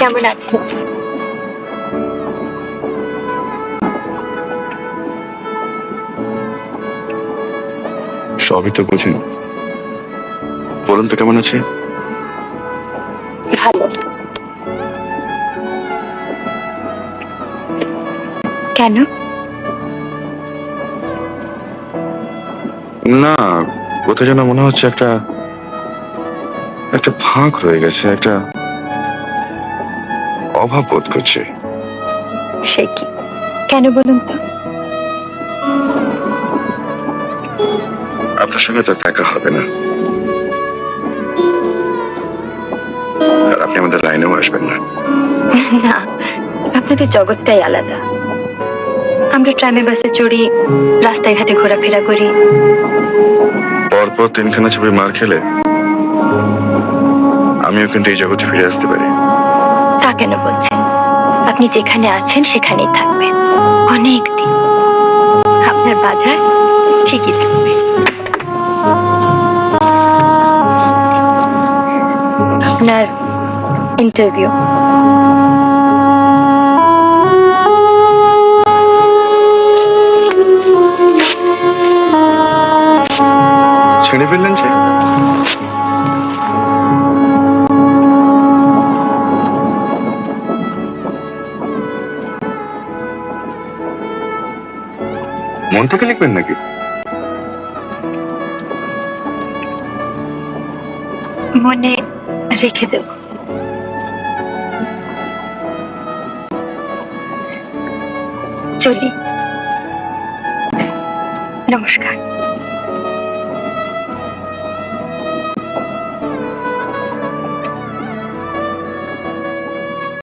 কেমন আছেন সবই তো বুঝি। বলুন তো কেমন আছে ভালো। কেন? না কোথায় যেন মনে হচ্ছে একটা একটা ফাঁক রয়ে গেছে একটা অভাব বোধ করছে। সে কি? কেন বলুন তো? আপনার সঙ্গে তো দেখা হবে না। আর আপনি আমাদের লাইনেও আসবেন না। না আপনাদের জগৎটাই আলাদা। আমরা ট্রামে বাসে চড়ি রাস্তায় ঘাটে ঘোরাফেরা করি। পরপর তিনখানা ছবি মার খেলে আমিও কিন্তু এই জগৎ ফিরে আসতে পারি। কেন বলছেন? আপনি যেখানে আছেন সেখানেই থাকবেন। অনেক দিন। আপনার বাজার ঠিকই থাকবে। আপনার ইন্টারভিউ ছেড়ে ফেললেন সে? মন থেকে লিখবেন নাকি? মনে রেখে দেব। চলি। নমস্কার।